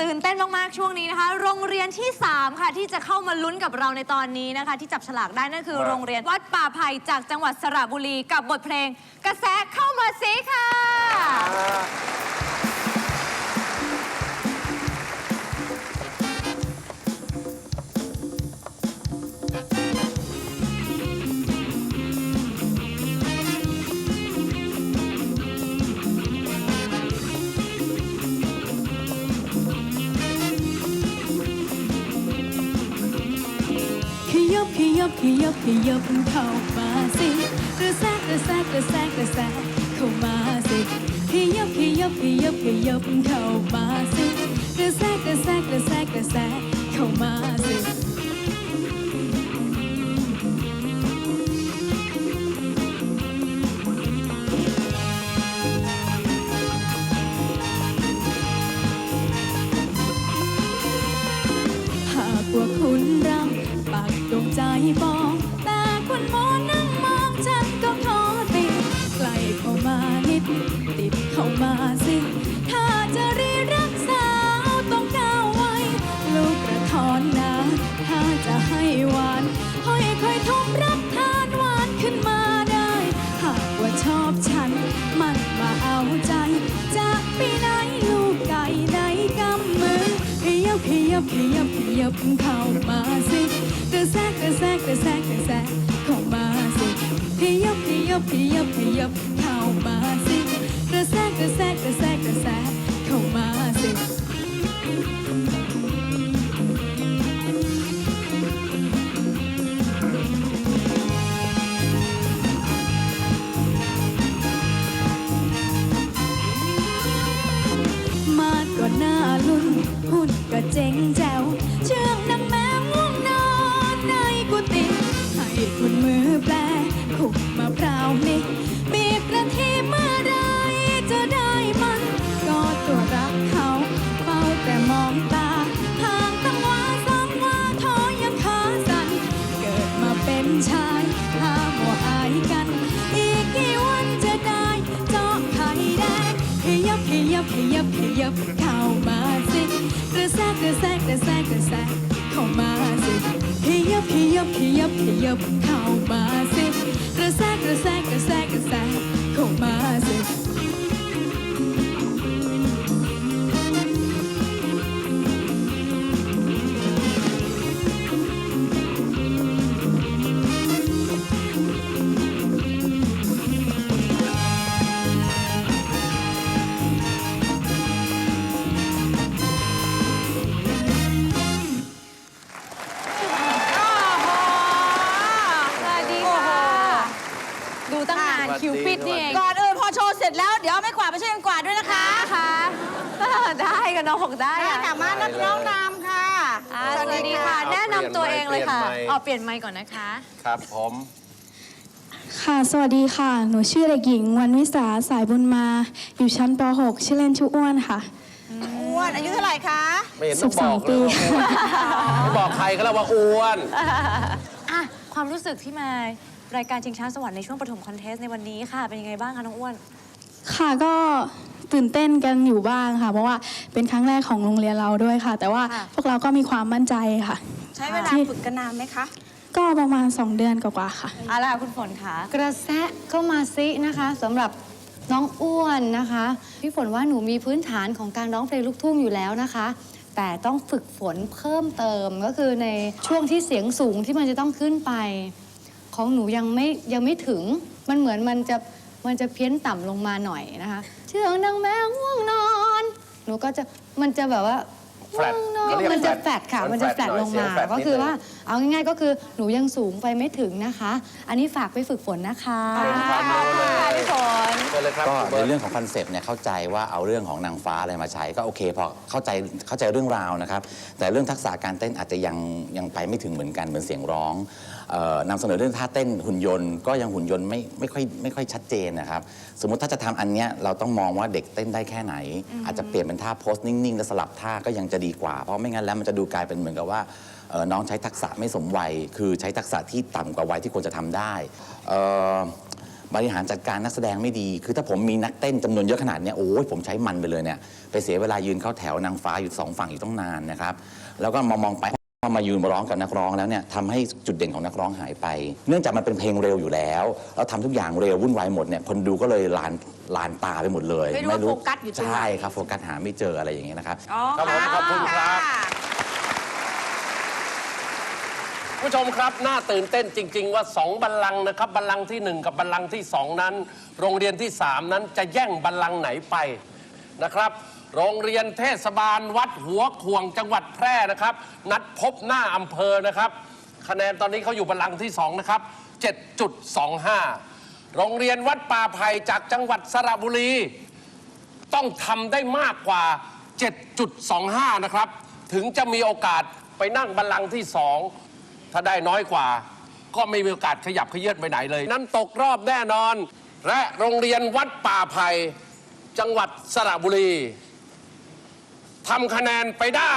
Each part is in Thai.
ตื่นเต้นมาก ๆ ช่วงนี้นะคะ โรงเรียนที่ 3 ค่ะ ที่จะเข้ามาลุ้นกับเราในตอนนี้นะคะ ที่จับฉลากได้นั่นคือครับโรงเรียนวัดป่าไผ่จากจังหวัดสระบุรีกับบทเพลง กระแสเข้ามาสิค่ะ ยับขยับขยบเข้ามาสิกระแสกระแสกระแสกระแสเข้ามาสิขยับขยับขยับขยับเข้ามาสิกระแสกระแสกระแสกระแสเข้ามาสิ ใจปองแต่คุณหมอนั่งมองฉันก็ขอติดใกล้เข้ามานิด ติดเข้ามาสิ ถ้าจะรีรักสาวต้องก้าวไว้ลูกกระทอนนะ ถ้าจะให้หวานค่อยค่อยทมรับทานหวานขึ้นมาได้ หากว่าชอบฉัน มันมาเอาใจ จากปีไหนลูกไก่ในกำมือขยับขยับขยับขยับเข้ามาสิ กระแสกระแสกระแสกระแสเข้ามาสิขยับขยับขยับขยับเข้ามาสิกระแสกระแสกระแสกระแสเข้ามาสิ เข้ามาสิกระแสกระแสกระแสกระแสเข้ามาสิขยับขยับขยับขยับาไม่กวาดไปช่วยกันกวาดด้วยนะคะค่ะเออได้กันน้องบอกได้ได้อะค่ะมานักร้องนำค่ะ อ่าสวัสดีค่ะ แนะนำตัวเองเลยค่ะเปลี่ยนไมค์เอาเปลี่ยนไมค์ก่อนนะคะ ครับผมค่ะ สวัสดีค่ะ หนูชื่อเด็กหญิง วันวิสาสายบุญมา อยู่ชั้นป .6 ชื่อเล่นชื่ออ้วนค่ะ อ้วนอายุเท่าไหร่คะ ไม่เห็นต้องบอก12เลยว่าอ้วนไม่บอกใครก็แล้วว่าอ้วน อะ ความรู้สึกที่มารายการชิงช้าสวรรค์ในช่วงปฐมคอนเทสต์ในวันนี้ค่ะ เป็นยังไงบ้างคะน้องอ้วน ค่ะก็ตื่นเต้นกันอยู่บ้างค่ะ เพราะว่าเป็นครั้งแรกของโรงเรียนเราด้วยค่ะ แต่ว่าค่ะ พวกเราก็มีความมั่นใจค่ะ ใช้เวลาฝึกกันนานไหมคะก็ประมาณ 2 เดือนกว่าๆค่ะ เอาล่ะคุณฝนค่ะ กระแสะเข้ามาซินะคะสำหรับน้องอ้วนนะคะพี่ฝนว่าหนูมีพื้นฐานของการร้องเพลงลูกทุ่งอยู่แล้วนะคะ แต่ต้องฝึกฝนเพิ่มเติมก็คือในช่วงที่เสียงสูงที่มันจะต้องขึ้นไป ของหนูยังไม่ยังไม่ถึงมันเหมือนมันจะ มันจะเพี้ยนต่ำลงมาหน่อยนะคะเชื่องนางแมวง่วงนอน หนูก็จะมันจะแบบว่าแฟลตง่วงนอนเขาเรียกมันจะแฟลตแฟลตค่ะ มัมันนจะแฟแฟลลตตหน่ลอยงเสียมางแฟลตก็นิดคือนึงว่าเอาง่ายๆก็คือหนูยังสูงไปไม่ถึงนะคะ อันนี้ฝากไปฝึกฝนนะคะเป็นความรู้เลยพี่ฝนเชิญเลยครับก็คุณในเบิร์ต เรื่องของคอนเซปต์เนี่ยเข้าใจว่าเอาเรื่องของนางฟ้าอะไรมาใช้ก็โอเคพอเข้าใจเข้าใจเรื่องราวนะครับ แต่เรื่องทักษะการเต้นอาจจะยังยังไปไม่ถึงเหมือนกันเหมือนเสียงร้องเอ่อนำเสนอเรื่องท่าเต้นหุ่นยนต์ก็ยังหุ่นยนต์ไม่ไม่ค่อยไม่ค่อยชัดเจนนะครับ สมมุติถ้าจะทำอันเนี้ยเราต้องมองว่าเด็กเต้นได้แค่ไหน อาจจะเปลี่ยนเป็นท่าโพสนิ่งๆ แล้วสลับท่าก็ยังจะดีกว่า เพราะไม่งั้นแล้วมันจะดูกลายเป็นเหมือนกับว่าเอ่อน้องใช้ทักษะไม่สมวัย คือใช้ทักษะที่ต่ำกว่าวัยที่ควรจะทำได้เอ่อบริหารจัดการนักแสดงไม่ดี คือถ้าผมมีนักเต้นจำนวนเยอะขนาดเนี้ยโอ้ยผมใช้มันไปเลยเนี่ย ไปเสียเวลายืนเข้าแถวนางฟ้าอยู่สองฝั่งอยู่ต้องนานนะครับ แล้วก็มามองไปพอมายืนมาร้องกับนักร้องแล้วเนี่ยทำให้จุดเด่นของนักร้องหายไป เนื่องจากมันเป็นเพลงเร็วอยู่แล้วเราทำทุกอย่างเร็ววุ่นวายหมดเนี่ยคนดูก็เลยลานลานตาไปหมดเลยไม่รู้ว่าโฟกัสอยู่ตรงไหน ใช่ครับโฟกัสหาไม่เจออะไรอย่างเงี้ยนะครับ อ๋อครับผมขอบคุณครับ ผู้ชมครับน่าตื่นเต้นจริง ๆ ว่า 2 บัลลังก์นะครับ บัลลังก์ที่ 1 กับบัลลังก์ที่ 2 นั้น โรงเรียนที่ 3 นั้นจะแย่งบัลลังก์ไหนไปนะครับ โรงเรียนเทศบาลวัดหัวขวงจังหวัดแพร่นะครับ นัดพบหน้าอำเภอนะครับ คะแนนตอนนี้เขาอยู่บัลลังก์ที่ 2 นะครับ 7.25 โรงเรียนวัดป่าไผ่จากจังหวัดสระบุรี ต้องทำได้มากกว่า 7.25 นะครับ ถึงจะมีโอกาสไปนั่งบัลลังก์ที่ 2 ถ้าได้น้อยกว่า ก็ไม่มีโอกาสขยับขยื่นไปไหนเลย นั้นตกรอบแน่นอน และโรงเรียนวัดป่าไผ่จังหวัดสระบุรีทำคะแนนไปได้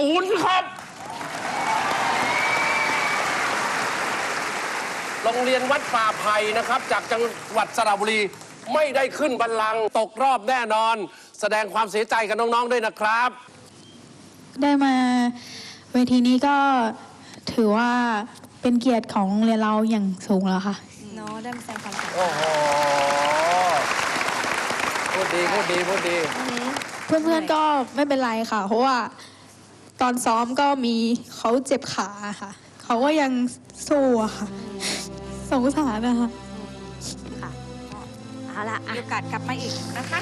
ศูนย์ครับ โรงเรียนวัดป่าไผ่นะครับ จากจังหวัดสระบุรี ไม่ได้ขึ้นบัลลังก์ตกรอบแน่นอน แสดงความเสียใจกับน้อง ๆ ด้วยนะครับ ได้มาเวทีนี้ก็ถือว่าเป็นเกียรติของโรงเรียนเราอย่างสูงแล้วค่ะ เนาะได้มาแสดงความสุขโอ้โห พูดดี พูดดี พูดดี เพื่อนๆก็ไม่เป็นไรค่ะ เพราะว่า ตอนซ้อมก็มีเขาเจ็บขาค่ะเขาก็ยังสู้อะค่ะ สงสารนะคะเอาละอะมีโอกาสกลับมาอีกนะคะ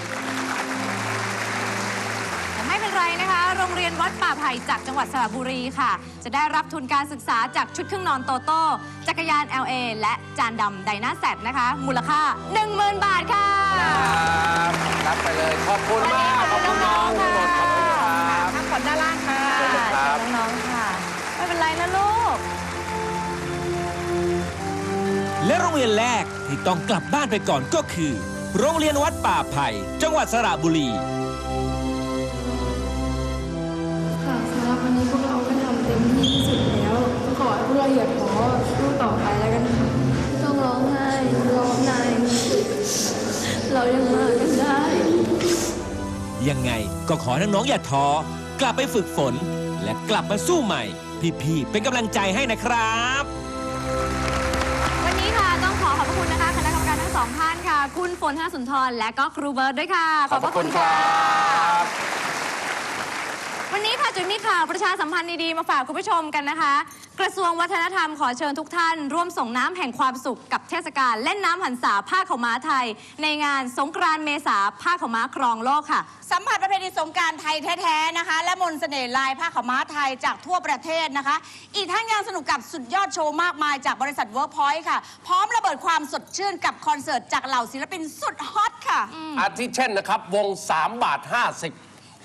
แต่ไม่เป็นไรนะคะ โรงเรียนวัดป่าไผ่จากจังหวัดสระบุรีค่ะ จะได้รับทุนการศึกษาจากชุดเครื่องนอนโตโต้จักรยาน LA และจานดำไดนาแซดนะคะ มูลค่า 10,000 บาทค่ะ ครับรับไปเลย ขอบคุณมาก โรงเรียนแรกที่ต้องกลับบ้านไปก่อนก็คือ โรงเรียนวัดป่าไผ่ จังหวัดสระบุรี ค่ะสำหรับวันนี้พวกเราก็ทำเต็มที่ที่สุดแล้วก็ขอให้พวกเราอย่าท้อสู้ต่อไปแล้วกันค่ะไม่ต้องร้องไห้ร้องไห้เรายังมากันได้ ยังไงก็ขอให้น้องๆอย่าท้อกลับไปฝึกฝน และกลับมาสู้ใหม่ พี่ๆเป็นกำลังใจให้นะครับ ค่ะคุณฝนธนสุนทรและก็ครูเบิร์ตด้วยค่ะ ขอบพระคุณค่ะ วันนี้ค่ะจุดมีข่าวประชาสัมพันธ์ดีๆมาฝากคุณผู้ชมกันนะคะ กระทรวงวัฒนธรรมขอเชิญทุกท่าน ร่วมส่งน้ำแห่งความสุขกับเทศกาลเล่นน้ำหันษาผ้าขาวม้าไทย ในงานสงกรานต์เมษาผ้าขาวม้าครองโลกค่ะ สัมผัสประเพณีสงกรารไทยแท้ๆนะคะ และมนต์เสน่ห์ลายผ้าขาวม้าไทยจากทั่วประเทศนะคะ อีกทั้งยังสนุกกับสุดยอดโชว์มากมายจากบริษัท Workpoint ค่ะ พร้อมระเบิดความสดชื่นกับคอนเสิร์ตจากเหล่าศิลปินสุดฮอตค่ะ อาทิเช่นนะครับ วง 3 บาท 50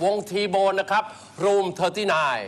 วงทีโบนนะครับรูมเทอร์ตนาย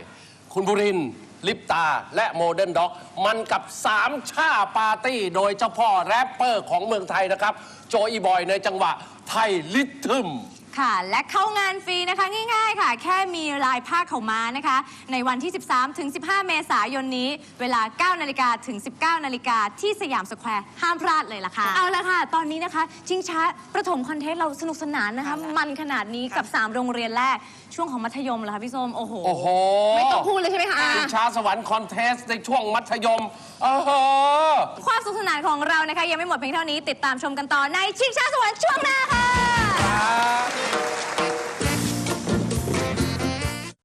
คุณบุรินทร์ลิปตาและโมเดิร์นด็อก มันกับ 3 ชาปาร์ตี้ โดยเจ้าพ่อแรปเปอร์ของเมืองไทยนะครับ โจอีบอยในจังหวะไทยลิทึม ค่ะ และเข้างานฟรีนะคะง่ายๆค่ะ แค่มีลายผ้าเขาวม้านะคะ ในวันที่ 13 ถึง 15 เมษายนนี้ เวลา 9 นาฬิกาถึง 19 นาฬิกาที่สยามสแควร์ ห้ามพลาดเลยล่ะค่ะ เอาละค่ะ ตอนนี้นะคะ ชิงช้าประถมคอนเทสต์เราสนุกสนานนะคะ มันขนาดนี้กับ 3 โรงเรียนแรก ช่วงของมัธยมเหรอคะพี่ส้มโอ้โห โอ้โหไม่ต้องพูดเลยใช่ไหมคะชิงช้าสวรรค์คอนเทสต์ในช่วงมัธยมโอ้โหความสนุกสนานของเรานะคะ ยังไม่หมดเพียงเท่านี้ติดตามชมกันต่อในชิงช้าสวรรค์ช่วงหน้าค่ะ ครับ